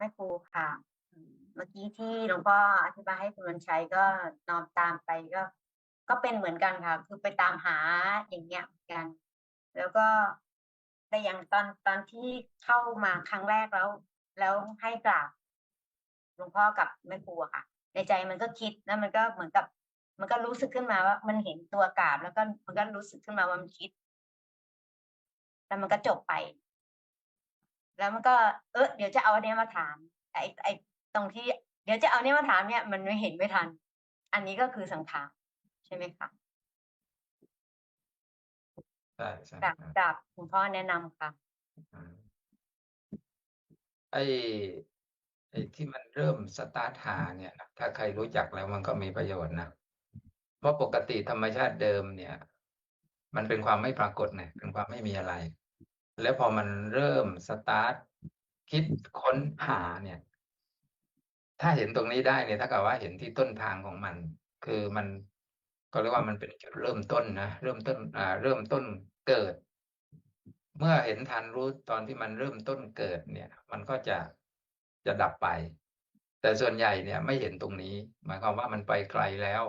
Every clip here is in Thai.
แม่ครูค่ะอืมเมื่อกี้ที่หลวงพ่ออธิบายให้คุณวันชัยก็น้อมตามไปก็ ก็เป็นเหมือนกันค่ะ คือไปตามหาอย่างเงี้ยเหมือนกัน แล้วก็แต่อย่างตอนตอนที่เข้ามาครั้งแรกแล้ว แล้วให้กราบหลวงพ่อกับแม่ครูอะค่ะ ในใจมันก็คิดแล้วมันก็เหมือนกับ มันก็รู้สึกขึ้นมาว่า มันเห็นตัวกราบแล้วก็มันก็รู้สึกขึ้นมาว่ามันคิดแล้วมันก็จบไป แล้วมันก็เออเดี๋ยวจะเอาอันเนี้ยมาถามแต่ไอ้ไอ้ตรงที่ เดี๋ยวจะเอาเนี้ยมาถามเนี่ยมันไม่เห็นไม่ทัน อันนี้ก็คือสังขารใช่ไหมคะใช่ใช่กราบครับกราบคุณพ่อแนะนำค่ะอ่าไอ้ไอ้ที่มันเริ่มสตาร์ทหาเนี่ยนะถ้าใครรู้จักแล้วมันก็มีประโยชน์นะเพราะปกติธรรมชาติเดิมเนี่ย มันเป็นความไม่ปรากฏเนี่ยเป็นความไม่มีอะไร แล้วพอมันเริ่มสตาร์ทคิดค้นหาเนี่ย ถ้าเห็นตรงนี้ได้เนี่ยถ้ากับว่าเห็นที่ต้นทางของมัน คือมันก็เรียกว่ามันเป็นจุดเริ่มต้นนะเริ่มต้นอ่าเริ่มต้นเกิด เมื่อเห็นทันรู้ตอนที่มันเริ่มต้นเกิดเนี่ย มันก็จะจะดับไป แต่ส่วนใหญ่เนี่ย ไม่เห็นตรงนี้ หมายความว่ามันไปไกลแล้ว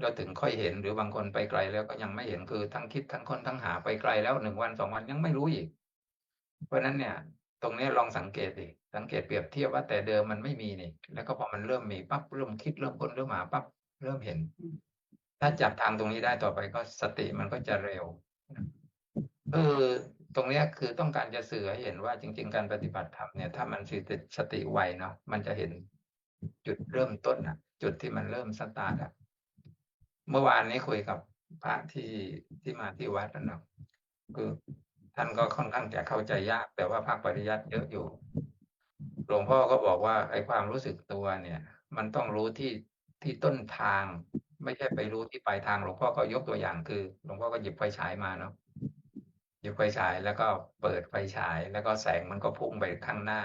เราถึงค่อยเห็นหรือบางคนไปไกลแล้วก็ยังไม่เห็นคือทั้งคิดทั้งคนทั้งหาไปไกลแล้วหนึ่งวันสองวันยังไม่รู้อีก เพราะฉะนั้นเนี่ย ตรงนี้ลองสังเกตดิสังเกตเปรียบเทียบว่าแต่เดิมมันไม่มีนี่ แล้วก็พอมันเริ่มมีปั๊บเริ่มคิดเริ่มคนเริ่มหาปั๊บเริ่มเห็น ถ้าจับทางตรงนี้ได้ต่อไปก็สติมันก็จะเร็วคือตรงนี้คือต้องการจะสื่อให้เห็นว่าจริง ๆ การปฏิบัติธรรมเนี่ยถ้ามันสติสติไวเนาะมันจะเห็นจุดเริ่มต้นอะจุดที่มันเริ่มสตาร์ทอะ เมื่อวานนี้คุยกับพระที่ที่มาที่วัดนะเนาะคือท่านก็ค่อนข้างจะเข้าใจยาก แต่ว่าภาคปริยัติเยอะอยู่ หลวงพ่อก็บอกว่าไอ้ความรู้สึกตัวเนี่ย มันต้องรู้ที่ที่ต้นทาง ไม่ใช่ไปรู้ที่ปลายทางหลวงพ่อก็ยกตัวอย่างคือ หลวงพ่อก็หยิบไฟฉายมาเนาะหยิบไฟฉายแล้วก็เปิดไฟฉาย แล้วก็แสงมันก็พุ่งไปข้างหน้า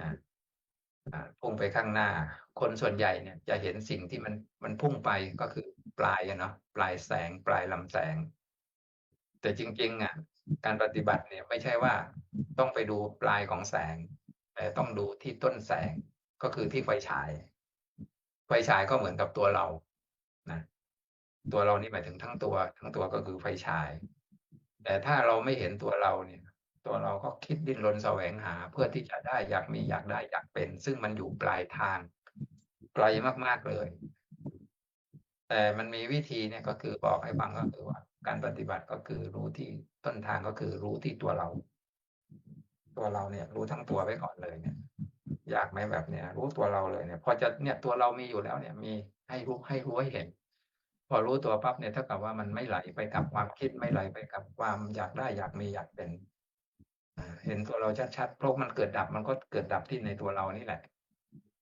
นะอ่า พุ่งไปข้างหน้า คนส่วนใหญ่เนี่ยจะเห็นสิ่งที่มันมันพุ่งไปก็คือปลายเนาะปลายแสงปลายลำแสง แต่จริง ๆ อะ การปฏิบัติเนี่ยไม่ใช่ว่าต้องไปดูปลายของแสง แต่ต้องดูที่ต้นแสงก็คือที่ไฟฉาย ไฟฉายก็เหมือนกับตัวเรานะตัวเรานี่หมายถึงทั้งตัว ทั้งตัวก็คือไฟฉาย แต่ถ้าเราไม่เห็นตัวเราเนี่ย ตัวเราก็คิดดิ้นรนแสวงหา เพื่อที่จะได้อยากมีอยากได้อยากเป็น ซึ่งมันอยู่ปลายทางไกลมากๆเลย แต่มันมีวิธีเนี่ยก็คือบอกให้ฟังก็คือว่า การปฏิบัติก็คือรู้ที่ต้นทางก็คือรู้ที่ตัวเรา ตัวเราเนี่ย รู้ทั้งตัวไว้ก่อนเลยเนี่ย อยากไหมแบบเนี้ยรู้ตัวเราเลยเนี่ยพอจะเนี่ยตัวเรามีอยู่แล้วเนี่ย มีให้รู้ให้รู้ให้เห็นพอรู้ตัวปั๊บเนี่ยเท่ากับว่ามันไม่ไหลไปกับความคิดไม่ไหลไปกับความอยากได้อยากมีอยากเป็น เห็นตัวเราชัดๆเพราะมันเกิดดับมันก็เกิดดับที่ในตัวเรานี่แหละ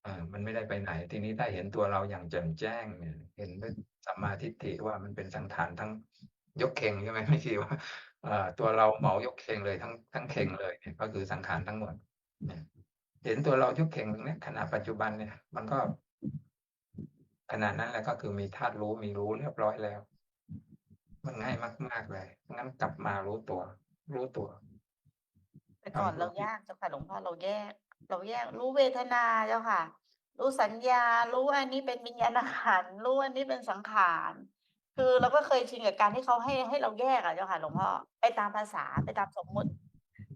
อ่ามันไม่ได้ไปไหน ทีนี้ถ้าเห็นตัวเราอย่างแจ่มแจ้งเนี่ย เห็นด้วยสัมมาทิฏฐิว่ามันเป็นสังขารทั้งยกเข่งใช่ไหมไม่ใช่ว่าเอ่อตัวเราเหมายกเข่งเลยทั้งทั้งเข่งเลยเนี่ยก็คือสังขารทั้งหมดเนี่ยเห็นตัวเรายกเข่งตรงเนี้ยขณะปัจจุบันเนี่ย มันก็ขนาดนั้นแหละก็คือมีธาตุรู้มีรู้เรียบร้อยแล้ว มันง่ายมาก ๆเลยงั้นกลับมารู้ตัว รู้ตัว แต่ก่อนทำเรายากเจ้าค่ะหลวงพ่อเราแยก เราแยกรู้เวทนาเจ้าค่ะ รู้สัญญา รู้ว่าอันนี้เป็นวิญญาณขันธ์รู้อันนี้เป็นสังขารคือเราก็เคยชินกับการที่เขาให้ให้เราแยกอะเจ้าค่ะหลวงพ่อไปตามภาษาไปตามสมมุติ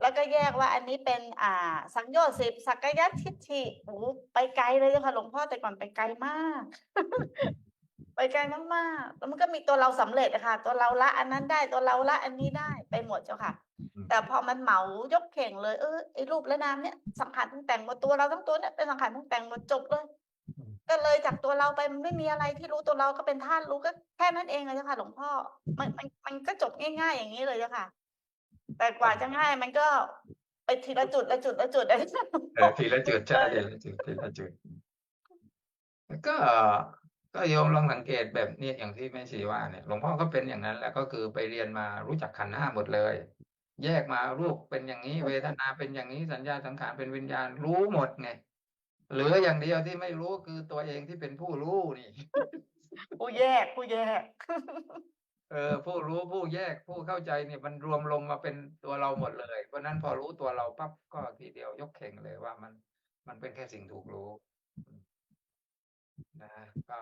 แล้วก็แยกว่าอันนี้เป็นอ่า สังโยชน์สิบสักกายทิฏฐิโอ้โหไปไกลเลยเจ้าค่ะหลวงพ่อแต่ก่อนไปไกลมาก ไปไกลมากๆแล้วมันก็มีตัวเราสำเร็จอะค่ะตัวเราละอันนั้นได้ตัวเราละอันนี้ได้ไปหมดเจ้าค่ะอืมแต่พอมันเหมายกเข่งเลยเออไอ้รูปและนามเนี่ยสังขารทั้งแต่งหมดตัวเราทั้งตัวเนี่ยเป็นสังขารทั้งแต่งหมดจบเลยก็เลยจากตัวเราไปมันไม่มีอะไรที่รู้ตัวเราก็เป็นธาตุรู้ก็แค่นั้นเองเลยเจ้าค่ะหลวงพ่อ มันมันมันก็จบง่าย ๆ อย่างนี้เลยเจ้าค่ะ แต่กว่าจะง่ายมันก็ไปทีละจุดละจุดละจุดเออทีละจุดใช่ทีละจุดทีละจุดแล้วก็ ก็โยมลองสังเกตแบบนี้อย่างที่แม่ชีว่าเนี่ยหลวงพ่อก็เป็นอย่างนั้นแหละก็คือไปเรียนมารู้จักขันธ์ห้าหมดเลย แยกมารูปเป็นอย่างนี้ เวทนาเป็นอย่างนี้สัญญาสังขารเป็นวิญญาณรู้หมดไงเหลืออย่างเดียวที่ไม่รู้คือตัวเองที่เป็นผู้รู้นี่ ผู้แยกผู้แยก เออ ผู้รู้ผู้แยกผู้เข้าใจเนี่ยมันรวมลงมาเป็นตัวเราหมดเลย เพราะฉะนั้นพอรู้ตัวเราปั๊บก็ทีเดียวยกเข่งเลยว่ามัน มันเป็นแค่สิ่งถูกรู้ นะก็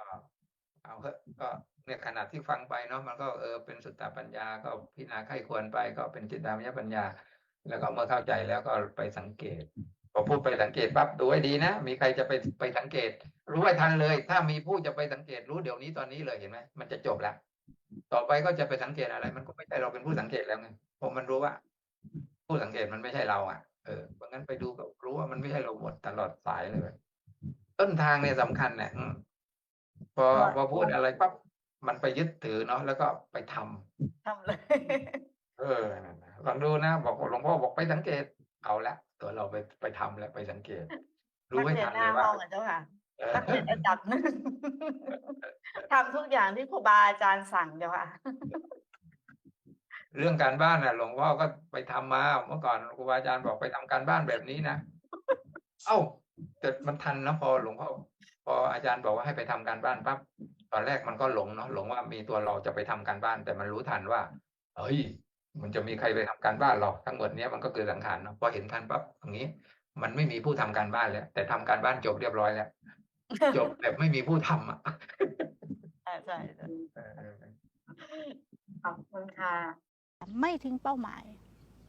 เอาเถอะก็เนี่ยขนาดที่ฟังไปเนาะมันก็เออเป็นสุตตปัญญาก็พิจารณาไข้ควรไปก็เป็นจิตตามยปัญญา แล้วก็เมื่อเข้าใจแล้วก็ไปสังเกตพอพูดไปสังเกตปั๊บดูให้ดีนะมีใครจะไปไปสังเกต รู้ให้ทันเลย ถ้ามีผู้จะไปสังเกตรู้เดี๋ยวนี้ตอนนี้เลยเห็นไหมมันจะจบแล้วต่อไปก็จะไปสังเกตอะไร มันก็ไม่ใช่เราเป็นผู้สังเกตแล้วไงเพราะมันรู้ว่า ผู้สังเกตมันไม่ใช่เราอะเออเพราะงั้นไปดูก็รู้ว่ามันไม่ใช่เราหมดตลอดสายเลย ต้นทางเนี่ยสำคัญเนี่ยอืมพอพอพูดอะไรปั๊บมันไปยึดถือเนาะแล้วก็ไปทำทำเลย เออนั่นนะลองดูนะบอกหลวงพ่อบอกไปสังเกต เอาละตัวเราไปไปทำแล้วไปสังเกต รู้นักให้เรียทันนหเลน้ายว่าห้องอะเจ้าค่ะเออนักเรียนอันดับหนึ่งทำทุกอย่างที่ครูบาอาจารย์สั่งเจ้าค่ะเรื่องการบ้านน่ะหลวงพ่อก็ไปทำมาเมื่อก่อนครูบาอาจารย์บอกไปทำการบ้านแบบนี้นะ เอ้า แต่มันทันนะพอหลวงพ่อพออาจารย์บอกว่าให้ไปทำการบ้านปั๊บตอนแรกมันก็หลงเนาะหลงว่ามีตัวเราจะไปทำการบ้าน แต่มันรู้ทันว่าเฮ้ย มันจะมีใครไปทำการบ้านหรอกทั้งหมดเนี้ยมันก็คือสังขารเนาะพอเห็นทันปั๊บอย่างนี้ มันไม่มีผู้ทำการบ้านแล้วแต่ทำการบ้านจบเรียบร้อยแล้วจบแบบไม่มีผู้ทำอะใช่ใช่ใช่เออขอบคุณค่ะไม่ทิ้งเป้าหมาย